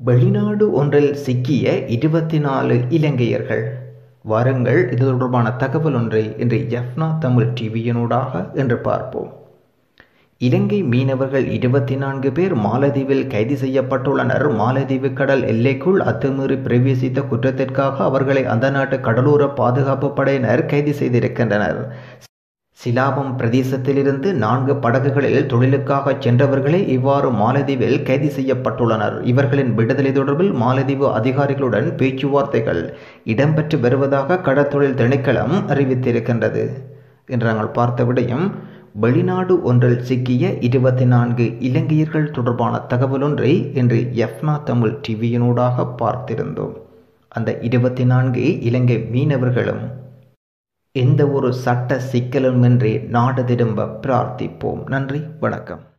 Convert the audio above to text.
வெளிநாடு ஒன்றில் சிக்கிய இருபத்தி நாலு இலங்கையர்கள். வாருங்கள் இது தொடர்பான தகவல் ஒன்றை இன்று எஃப்னா தமிழ் டிவியினூடாக என்று பார்ப்போம். இலங்கை மீனவர்கள் இருபத்தி நான்கு பேர் மாலதீவில் கைது செய்யப்பட்டுள்ளனர். மாலதீவு கடல் எல்லைக்குள் அத்துமீறி பிரவேசித்த குற்றத்திற்காக அவர்களை அந்த நாட்டு கடலோர பாதுகாப்பு படையினர் கைது செய்திருக்கின்றனர். சிலாபம் பிரதேசத்திலிருந்து நான்கு படகுகளில் தொழிலுக்காக சென்றவர்களே இவ்வாறு மாலதீவில் கைது செய்யப்பட்டுள்ளனர். இவர்களின் விடுதலை தொடர்பில் மாலதீவு அதிகாரிகளுடன் பேச்சுவார்த்தைகள் இடம்பெற்று வருவதாக கடற்தொழில் திணைக்களம் அறிவித்திருக்கின்றது. என்று நாங்கள் பார்த்த விடயம் வெளிநாடு ஒன்றில் சிக்கிய இருபத்தி நான்கு இலங்கையர்கள் தொடர்பான தகவல் ஒன்றை இன்று எஃப்னா தமிழ் டிவியினூடாக பார்த்திருந்தோம். அந்த இருபத்தி நான்கு இலங்கை மீனவர்களும் எந்த ஒரு சட்ட சிக்கலுமின்றி நாடு திரும்ப பிரார்த்திப்போம். நன்றி வணக்கம்.